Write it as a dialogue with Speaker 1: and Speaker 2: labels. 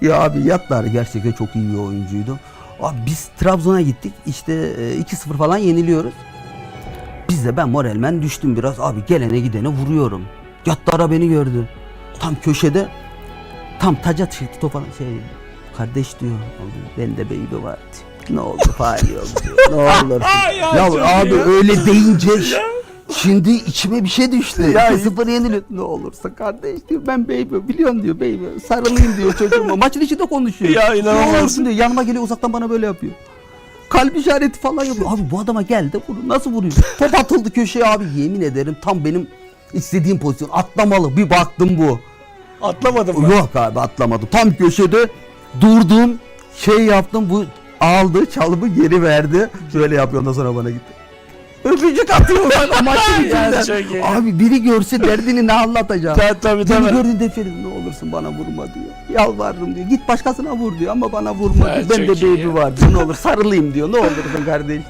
Speaker 1: Ya abi Yatlar gerçekten çok iyi bir oyuncuydu. Abi biz Trabzon'a gittik. İşte e, 2-0 falan yeniliyoruz. Biz de ben moralmen düştüm biraz. Abi gelene gidene vuruyorum. Yatlara beni gördü. Tam köşede tam taca çıktı topa şey kardeş diyor. Ben de baby var. Ne oldu faal yok diyor. Ne olur.
Speaker 2: Ya
Speaker 1: ya abi öyle deyince şimdi içime bir şey düştü.
Speaker 2: Ya-
Speaker 1: 2-0 yeniliyor. Ne olursa kardeş diyor. Ben baby biliyorsun diyor baby. Sarılayım diyor çocuğuma. Maçın içinde konuşuyor.
Speaker 2: Ya
Speaker 1: olursun diyor. Yanıma geliyor uzaktan bana böyle yapıyor. Kalp işareti falan yapıyor. Abi bu adama geldi vur. Nasıl vuruyor? Top atıldı köşeye abi. Yemin ederim tam benim istediğim pozisyon. Atlamalı. Bir baktım bu.
Speaker 2: Atlamadım mı?
Speaker 1: Yok abi atlamadım. Tam köşede durdum. Şey yaptım bu aldı çalımı geri verdi. Şöyle yapıyor ondan sonra bana gitti. Öpücük atıyor bana maçın
Speaker 2: Ya çok iyi.
Speaker 1: Abi biri görse derdini ne anlatacak.
Speaker 2: Ta- tabii
Speaker 1: Beni
Speaker 2: tabii.
Speaker 1: gördüğünde Ferit ne olursun bana vurma diyor. Yalvarırım diyor. Git başkasına vur diyor ama bana vurma diyor. Ben de
Speaker 2: çok iyi
Speaker 1: baby
Speaker 2: ya.
Speaker 1: var diyor. Ne olur sarılayım diyor. Ne olursun kardeş.